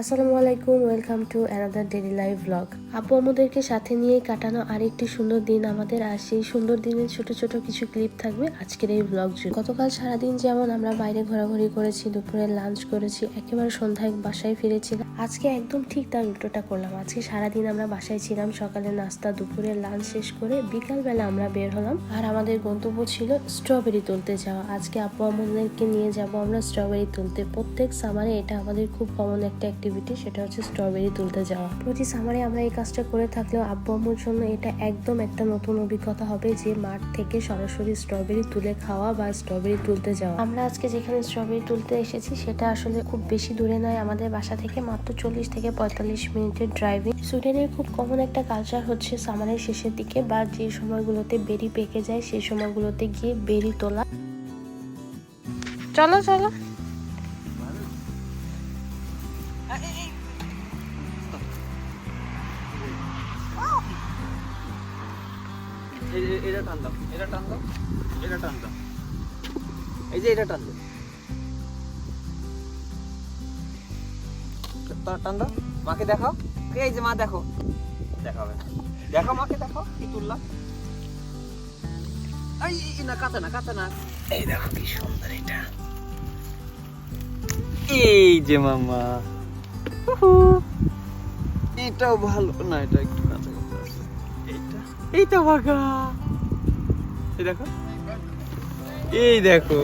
আসসালামু আলাইকুম welcome to another daily live blog আপু আমাদেরকে সাথে নিয়ে কাটানো আরেকটি সুন্দর দিন আমাদের, আর সেই সুন্দর দিনের ছোট ছোট কিছু ক্লিপ থাকবে আজকের এই ব্লগ জুড়ে গতকাল সারাদিন যেমন আমরা বাইরে ঘোরাঘুরি করেছি, দুপুরে লাঞ্চ করেছি, একেবারে সন্ধ্যায় বাসায় ফিরেছি আজকে একদম ঠিক তার উল্টোটা করলাম। আজকে সারাদিন আমরা বাসায় ছিলাম, সকালে নাস্তা, দুপুরে লাঞ্চ শেষ করে বিকালবেলা আমরা বের হলাম। আর আমাদের গন্তব্য ছিল স্ট্রবেরি তুলতে যাওয়া। আজকে আপু আমাদেরকে নিয়ে যাব আমরা স্ট্রবেরি তুলতে। প্রত্যেক সামারে এটা আমাদের খুব কমন একটা অ্যাক্টিভিটি সেটা হচ্ছে স্ট্রবেরি তুলতে যাওয়া। প্রতি সামারে আমরা এই কাজটা করে থাকলেও আব্বু আম্মুর জন্য এটা একদম একটা নতুন অভিজ্ঞতা হবে যে মাঠ থেকে সরাসরি স্ট্রবেরি তুলে খাওয়া বা স্ট্রবেরি তুলতে যাওয়া। আমরা আজকে যেখানে স্ট্রবেরি তুলতে এসেছি, সেটা আসলে খুব বেশি দূরে নয়, আমাদের বাসা থেকে মাত্র চল্লিশ থেকে পঁয়তাল্লিশ মিনিটের ড্রাইভিং সুইডেনের খুব কমন একটা কালচার হচ্ছে সামারের শেষের দিকে বা যে সময়গুলোতে বেরি পেকে যায়, সেই সময়গুলোতে গিয়ে বেরি তোলা। চলো চলো। এটা এটা এটা এই যে এটা টান টান মাকে দেখাও। এই যে মা, দেখো। দেখাবে। দেখো মাকে, দেখো। কি তুললাম। এই না, কাঁচা না কাঁচা না। এই দেখো কি সুন্দর এটা। এই যে মামা। এটাও ভালো। না, এটা একটু এইটা তো বাঘা। এই দেখো। এই দেখো।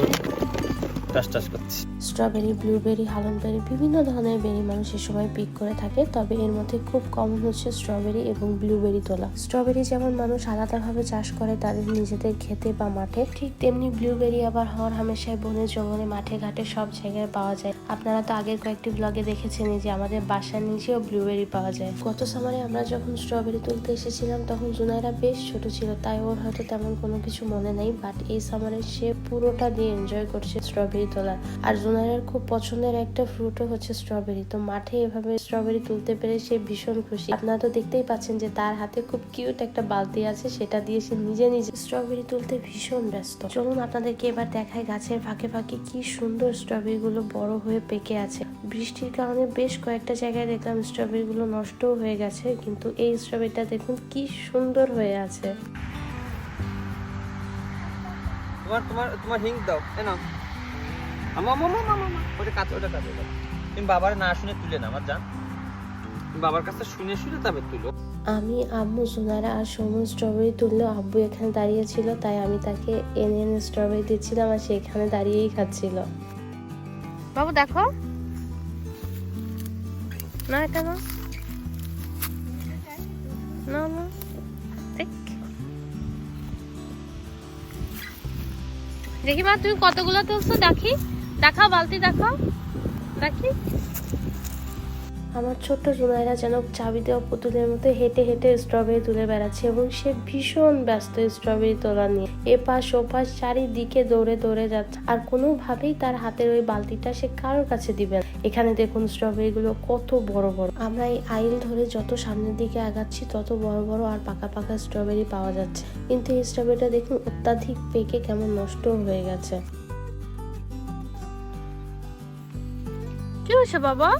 টাস টাস করছি। স্ট্রবেরি ব্লুবেরি হালনবেরি বিভিন্ন ধরনের বেরি মানুষ এ সময় পিক করে থাকে। তবে এর মধ্যে খুব কমন হচ্ছে স্ট্রবেরি এবং ব্লুবেরি তোলা। স্ট্রবেরি যেমন মানুষ আলাদাভাবে চাষ করে, তাদের নিজেদের খেতে বা মাঠে। ঠিক তেমনি ব্লুবেরি আবার হর হামেশায় বনে, জঙ্গলে, মাঠে, ঘাটে সব জায়গায় পাওয়া যায়। আপনারা তো আগের কয়েকটি ব্লগে দেখেছেন যে আমাদের বাসার নিচেও ব্লুবেরি পাওয়া যায়। গত সামারে আমরা যখন স্ট্রবেরি তুলতে এসেছিলাম, তখন জুনাইরা বেশ ছোট ছিল, তাই ওর হয়তো তেমন কোনো কিছু মনে নেই বাট এই সামারে সে পুরোটা দিয়ে এনজয় করছে স্ট্রবেরি তোলা। আর জুনাইরার খুব পছন্দের একটা ফ্রুটও হচ্ছে স্ট্রবেরি। তো মাঠে এভাবে স্ট্রবেরি তুলতে পেরে সে ভীষণ খুশি। আপনারা তো দেখতেই পাচ্ছেন যে তার হাতে খুব কিউট একটা বালতি আছে, সেটা দিয়ে সে নিজে নিজে স্ট্রবেরি তুলতে ভীষণ ব্যস্ত। চলুন আপনাদেরকে এবার দেখায় গাছের ফাঁকে ফাঁকে কি সুন্দর স্ট্রবেরি গুলো বড় হয়ে পেকে আছে। বৃষ্টির কারণে বেশ কয়েকটা জায়গায় দেখলাম স্ট্রবেরি গুলো নষ্টও হয়ে গেছে, কিন্তু এই স্ট্রবেরিটা দেখুন কি সুন্দর হয়ে আছে। তোমার তোমার তোমার হিং দাও, এ নাও। ওটা কাছে ওটা কাছে তুমি বাবার না শুনে তুলে না আমার জান বাবার কাছে শুনে শুনে তবে তুলো। আমি আম্মু সোনারা আর স্ট্রবেরি আব্বু এখানে দাঁড়িয়ে ছিল তাই আমি তাকে এনে এনে স্ট্রবেরি দিচ্ছিলাম আর সে এখানে দাঁড়িয়েই খাচ্ছিল। বাবু দেখো। না এটা না। না না। দেখি মা তুমি কতগুলো তুলছো? দেখি। বালতি দেখি। আমার ছোট্ট জুনাইরা যেন চাবি দেওয়া পুতুলের মতো হেঁটে হেঁটে স্ট্রবেরি তুলে বেড়াচ্ছে এবং সে ভীষণ ব্যস্ত স্ট্রবেরি তোলা নিয়ে। এপাশ ওপাশ চারিদিকে দৌড়ে দৌড়ে যাচ্ছে। আর কোনোভাবেই তার হাতের ওই বালতিটা সে কারোর কাছে দিবে না। এখানে দেখুন স্ট্রবেরি গুলো কত বড় বড়। আমরা এই আইল ধরে যত সামনের দিকে আগাচ্ছি, তত বড় বড় আর পাকা পাকা স্ট্রবেরি পাওয়া যাচ্ছে। কিন্তু এই স্ট্রবেরিটা দেখুন অত্যাধিক পেকে কেমন নষ্ট হয়ে গেছে। কি হয়েছে বাবা?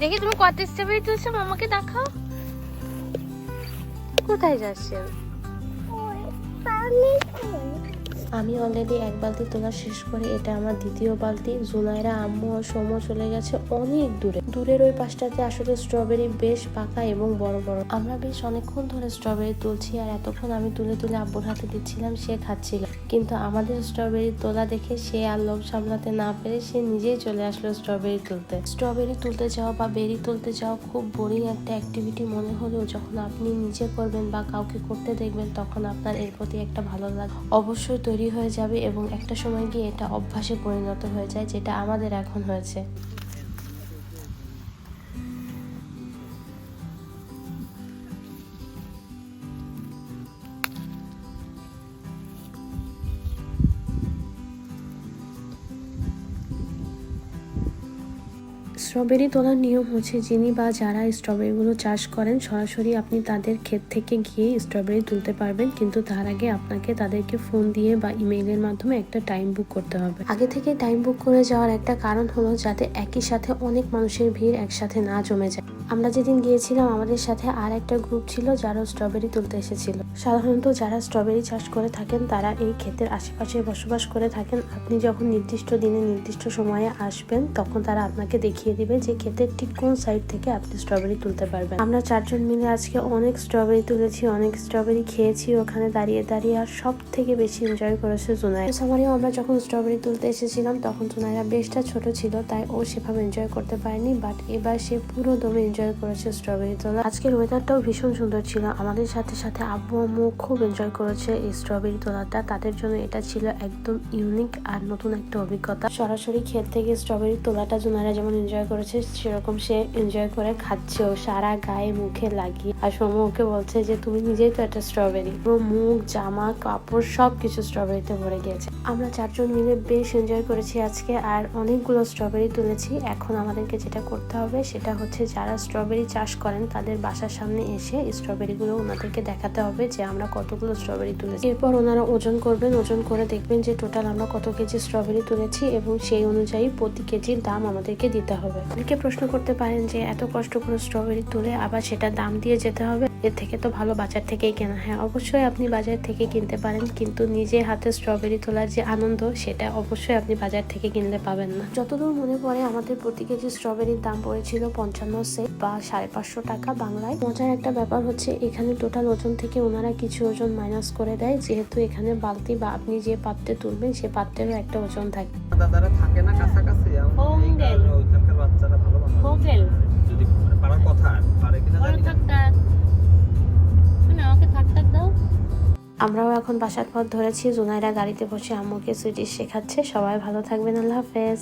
দেখি তুমি কত স্ট্রবেরি তুলছো মামাকে দেখাও। কোথায় যাচ্ছেন আমি অলরেডি এক বালতি তোলা শেষ করে এটা আমার দ্বিতীয় বালতি। জুনাইরা, আম্মু ও সৌম্য চলে গেছে অনেক দূরে। দূরের ওই পাশটাতে আসলে স্ট্রবেরি বেশ পাকা এবং বড় বড়। আমরা বেশ অনেকক্ষণ ধরে স্ট্রবেরি তুলছি আর এতক্ষণ আমি তুলে তুলে আব্বুর হাতে দিচ্ছিলাম, সে খাচ্ছিল। কিন্তু আমাদের স্ট্রবেরি তোলা দেখে সে আর লোভ সামলাতে না পেরে সে নিজেই চলে আসলো স্ট্রবেরি তুলতে। স্ট্রবেরি তুলতে যাওয়া বা বেরি তুলতে যাওয়া খুব বোরিং একটা অ্যাক্টিভিটি মনে হলেও যখন আপনি নিজে করবেন বা কাউকে করতে দেখবেন, তখন আপনার এর প্রতি একটা ভালো লাগে অবশ্যই তৈরি হয়ে যাবে এবং একটা সময় গিয়ে এটা অভ্যাসে পরিণত হয়ে যায়, যেটা আমাদের এখন হয়েছে। স্ট্রবেরি তোলার নিয়ম হচ্ছে যিনি বা যারা স্ট্রবেরিগুলো চাষ করেন, সরাসরি আপনি তাদের ক্ষেত থেকে গিয়ে স্ট্রবেরি তুলতে পারবেন। কিন্তু তার আগে আপনাকে তাদেরকে ফোন দিয়ে বা ইমেইলের মাধ্যমে একটা টাইম বুক করতে হবে। আগে থেকে টাইম বুক করে যাওয়ার একটা কারণ হলো যাতে একই সাথে অনেক মানুষের ভিড় একসাথে না জমে যায়। আমরা যেদিন গিয়েছিলাম, আমাদের সাথে আর একটা গ্রুপ ছিল যারা স্ট্রবেরি তুলতে এসেছিল। সাধারণত যারা স্ট্রবেরি চাষ করে থাকেন, তারা এই ক্ষেতের আশেপাশে বসবাস করে থাকেন। আপনি যখন নির্দিষ্ট দিনে নির্দিষ্ট সময়ে আসবেন, তখন তারা আপনাকে দেখিয়ে দিবে যে ক্ষেতের ঠিক কোন সাইড থেকে আপনি স্ট্রবেরি তুলতে পারবেন। আমরা চারজন মিলে আজকে অনেক স্ট্রবেরি তুলেছি, অনেক স্ট্রবেরি খেয়েছি ওখানে দাঁড়িয়ে দাঁড়িয়ে আর সব থেকে বেশি এনজয় করেছে জুনাই সামারিও আমরা যখন স্ট্রবেরি তুলতে এসেছিলাম, তখন জুনাইরা বেশটা ছোট ছিল, তাই ও সেভাবে এনজয় করতে পারেনি বাট এবার সে পুরো দমে এনজয় করেছে স্ট্রবেরি তোলা। আজকের ওয়েদারটাও ভীষণ সুন্দর ছিল। আমাদের সাথে সাথে আব্বু, আম্মু খুব এনজয় করেছে এই স্ট্রবেরি তোলাটা। তাদের জন্য এটা ছিল একদম ইউনিক আর নতুন একটা অভিজ্ঞতা। সরাসরি ক্ষেত থেকে স্ট্রবেরি তোলাটা জুনারা যেমন এনজয় করেছে, সেরকম সে এনজয় করে খাচ্ছেও সারা গায়ে মুখে লাগিয়ে। আর সৌম্য ওকে বলছে যে, তুমি নিজেই তো একটা স্ট্রবেরি পুরো মুখ, জামা, কাপড় সব কিছু স্ট্রবেরিতে ভরে গিয়েছে আমরা চারজন মিলে বেশ এনজয় করেছি আজকে। আর অনেকগুলো স্ট্রবেরি তুলেছি। এখন আমাদেরকে যেটা করতে হবে সেটা হচ্ছে যারা স্ট্রবেরি চাষ করেন, তাদের বাসার সামনে এসে স্ট্রবেরিগুলো ওনাদেরকে দেখাতে হবে যে আমরা কতগুলো স্ট্রবেরি তুলেছি। এরপর ওনারা ওজন করবেন, ওজন করে দেখবেন যে টোটাল আমরা কত কেজি স্ট্রবেরি তুলেছি এবং সেই অনুযায়ী প্রতি কেজির দাম আমাদেরকে দিতে হবে। অনেকে প্রশ্ন করতে পারেন যে এত কষ্ট করে স্ট্রবেরি তুলে আবার সেটা দাম দিয়ে যেতে হবে? এর থেকে তো ভালো বাজার থেকেই কেনা। হ্যাঁ অবশ্যই আপনি বাজার থেকে কিনতে পারেন, কিন্তু নিজে হাতে স্ট্রবেরি তোলার যে আনন্দ, সেটা অবশ্যই আপনি বাজার থেকে কিনলে পাবেন না। যতদূর মনে পড়ে আমাদের প্রতি কেজি স্ট্রবেরির দাম পড়েছিল পঞ্চান্ন সেট বা সাড়ে পাঁচশো টাকা বাংলায়। মজার একটা ব্যাপার হচ্ছে এখানে টোটাল ওজন থেকে ওনারা কিছু ওজন মাইনাস করে দেয়। যেহেতু এখানে বালতি বা আপনি যে পাত্রে তুলবেন সে পাত্রেরও একটা ওজন থাকে। দাদারা থাকে না কাছাকাছি ওইখানকার বাচ্চারা ভালো হোটেল যদি মানে কথা পারে কিনা আমাকে থাক থাক দাও। আমরাও এখন বাসার পথ ধরেছি জুনাইরা গাড়িতে বসে আম্মুকে সুইটিশ শেখাচ্ছে। সবাই ভালো থাকবেন আল্লাহ হাফেজ।